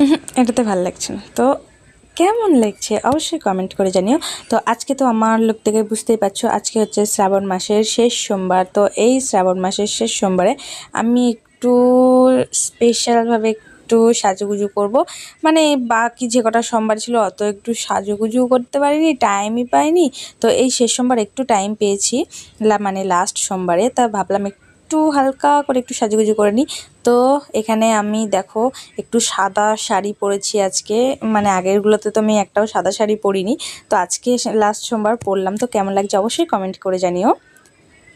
এটাতে ভালো লাগছে না। তো কেমন লাগছে অবশ্যই কমেন্ট করে জানিও। তো আজকে তো আমার লোক থেকে বুঝতেই পারছ, আজকে হচ্ছে শ্রাবণ মাসের শেষ সোমবার। তো এই শ্রাবণ মাসের শেষ সোমবারে আমি একটু স্পেশালভাবে একটু সাজুগুজু করব। মানে বাকি যে কটা সোমবার ছিল অত একটু সাজুগুজু করতে পারিনি টাইমই পাইনি। তো এই শেষ সোমবার একটু টাইম পেয়েছি মানে লাস্ট সোমবারে। তা ভাবলাম একটু হালকা করে একটু সাজুগুজু করে নিই। তো এখানে আমি দেখো একটু সাদা শাড়ি পরেছি আজকে। মানে আগেরগুলোতে তো আমি একটাও সাদা শাড়ি পরিনি। তো আজকে লাস্ট সোমবার পরলাম। তো কেমন লাগছে অবশ্যই কমেন্ট করে জানিও।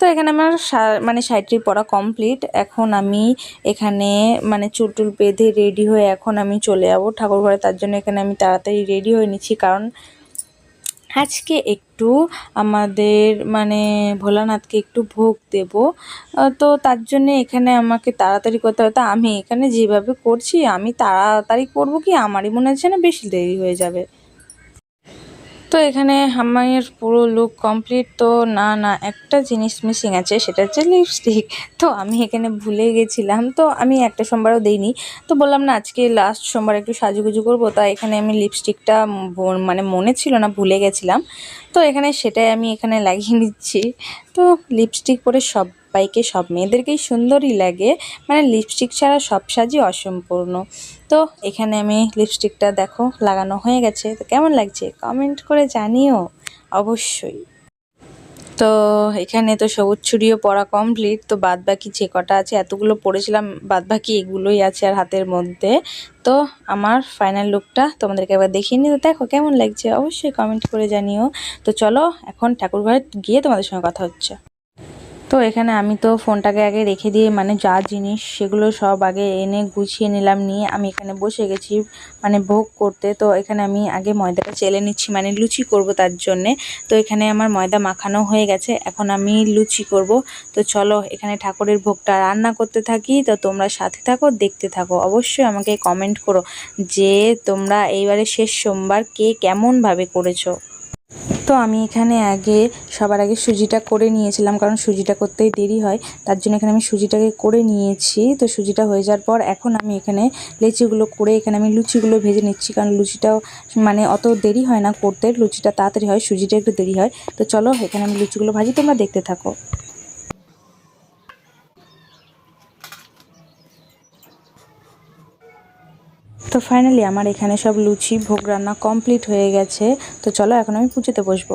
তো এখানে আমার মানে শাড়িটি পরা কমপ্লিট এখন আমি এখানে মানে চুল টুল বেঁধে রেডি হয়ে এখন আমি চলে যাব ঠাকুর ঘরে তার জন্য এখানে আমি তাড়াতাড়ি রেডি হয়ে নিচ্ছি। কারণ আজকে একটু আমাদের মানে ভোলানাথকে একটু ভোগ দেব। তো তার জন্য এখানে আমাকে তাড়াতাড়ি করতে হবে। তা আমি এখানে যেভাবে করছি, আমি তাড়াতাড়ি করব কি? আমারই মনে হচ্ছে না বেশি দেরি হয়ে যাবে। তো এখানে আমার পুরো লুক কমপ্লিট তো না না, একটা জিনিস মিসিং আছে, সেটা হচ্ছে লিপস্টিক তো আমি এখানে ভুলে গেছিলাম, তো আমি একটা সোমবারও দিইনি। তো বললাম না, আজকে লাস্ট সোমবার একটু সাজুগুজু করব, তাই এখানে আমি লিপস্টিকটা মানে মনে ছিল না, ভুলে গেছিলাম। তো এখানে সেটাই আমি এখানে লাগিয়ে নিচ্ছি। তো লিপস্টিক পরে সবাইকে সব মেয়েদেরকেই সুন্দরই লাগে। মানে লিপস্টিক ছাড়া সব সাজই অসম্পূর্ণ। তো এখানে আমি লিপস্টিকটা দেখো, লাগানো হয়ে গেছে। তো কেমন লাগছে? কমেন্ট করে জানিও, অবশ্যই। তো এখানে তো সবুজ ছুরিও পড়া কমপ্লিট তো বাদ বাকি যে কটা আছে, এতগুলো পড়েছিলাম বাদ বাকি এগুলোই আছে আর হাতের মধ্যে। তো আমার ফাইনাল লুকটা তোমাদেরকে একবার দেখিয়ে নিই। তো দেখো কেমন লাগছে? অবশ্যই কমেন্ট করে জানিও। তো চলো, এখন ঠাকুর ঘরে গিয়ে তোমাদের সঙ্গে কথা হচ্ছে। তো এখানে আমি তো ফোনটাকে আগে রেখে দিয়ে মানে যা জিনিস সেগুলো সব আগে এনে গুছিয়ে নিলাম, নিয়ে আমি এখানে বসে গেছি মানে ভোগ করতে। তো এখানে আমি আগে ময়দাটা চেলে নিচ্ছি মানে লুচি করব তার জন্যে। তো এখানে আমার ময়দা মাখানো হয়ে গেছে, এখন আমি লুচি করব। তো চলো এখানে ঠাকুরের ভোগটা রান্না করতে থাকি। তো তোমরা সাথে থাকো, দেখতে থাকো। অবশ্যই আমাকে কমেন্ট করো যে তোমরা এইবারে শেষ সোমবার কে কেমনভাবে করেছ। তো আমি এখানে আগে সবার আগে সুজিটা করে নিয়েছিলাম, কারণ সুজিটা করতেই দেরি হয়। তার জন্য এখানে আমি সুজিটাকে করে নিয়েছি। তো সুজিটা হয়ে যাওয়ার পর এখন আমি এখানে লেচিগুলো করে এখানে আমি লুচিগুলো ভেজে নিচ্ছি, কারণ লুচিটাও মানে অত দেরি হয় না করতে। লুচিটা তাড়াতাড়ি হয়, সুজিটা একটু দেরি হয়। তো চলো এখানে আমি লুচিগুলো ভাজি, তোমরা দেখতে থাকো। তো ফাইনালি আমার এখানে সব লুচি, ভোগ রান্না কমপ্লিট হয়ে গেছে। তো চলো এখন আমি পুজোতে বসবো।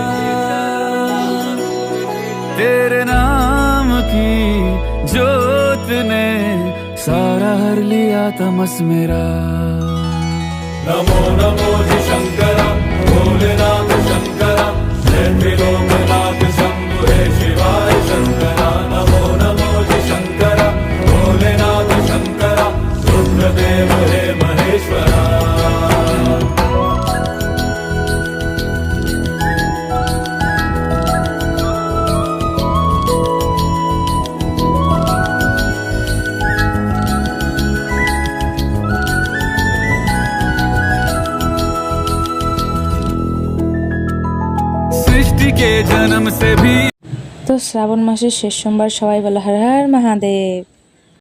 सारा हर लिया तमस मेरा। नमो नमो जी शंकरा भोलेनाथ शंकरा सृष्टि के जन्म से भी তো শ্রাবণ মাসের শেষ সোমবার সবাই বলে হর হর মহাদেব